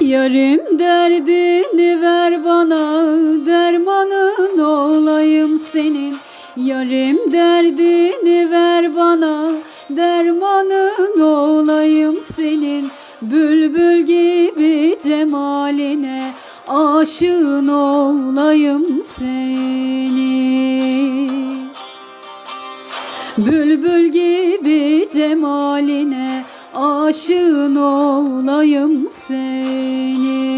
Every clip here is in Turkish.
Yarim derdini ver bana dermanın olayım senin. Yarim derdini ver bana dermanın olayım senin. Bülbül gibi cemaline aşığın olayım senin. Bülbül gibi cemaline aşığın olayım seni.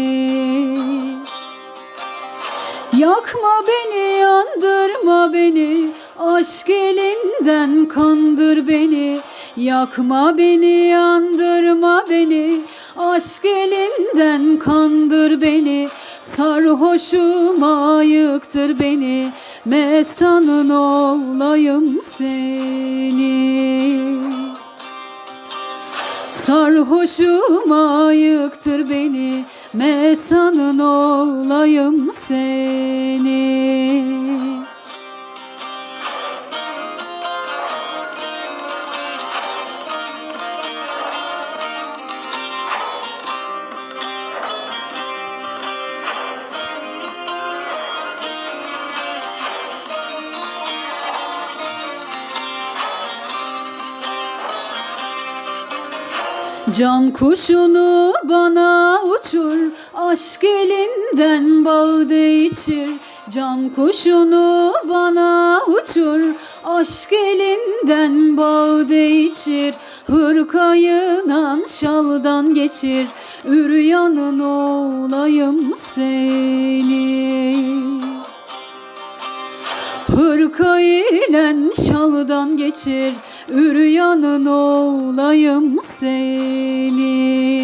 Yakma beni yandırma beni. Aşk elinden kandır beni. Yakma beni yandırma beni. Aşk elinden kandır beni. Sarhoşuma yıktır beni. Mestanın olayım seni Sarhoşuma yıktır beni Mesanın olayım seni Can kuşunu bana uçur Aşk elinden bağda içir. Can kuşunu bana uçur Aşk elinden bağda içir. Hırkayınan şaldan geçir Üryanın olayım seni. Hırka ile şaldan geçir Üryanın olayım seni.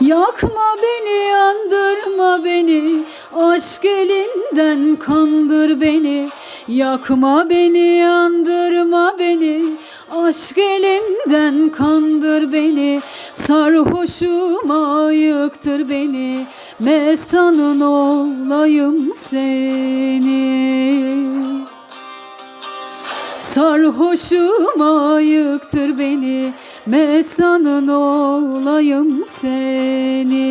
Yakma beni yandırma beni. Aşk elinden kandır beni. Yakma beni yandırma beni. Aşk elinden kandır beni. Sarhoşuma yıktır beni. Mestanın olayım seni Sarhoşuma yıktır beni Mestanın olayım seni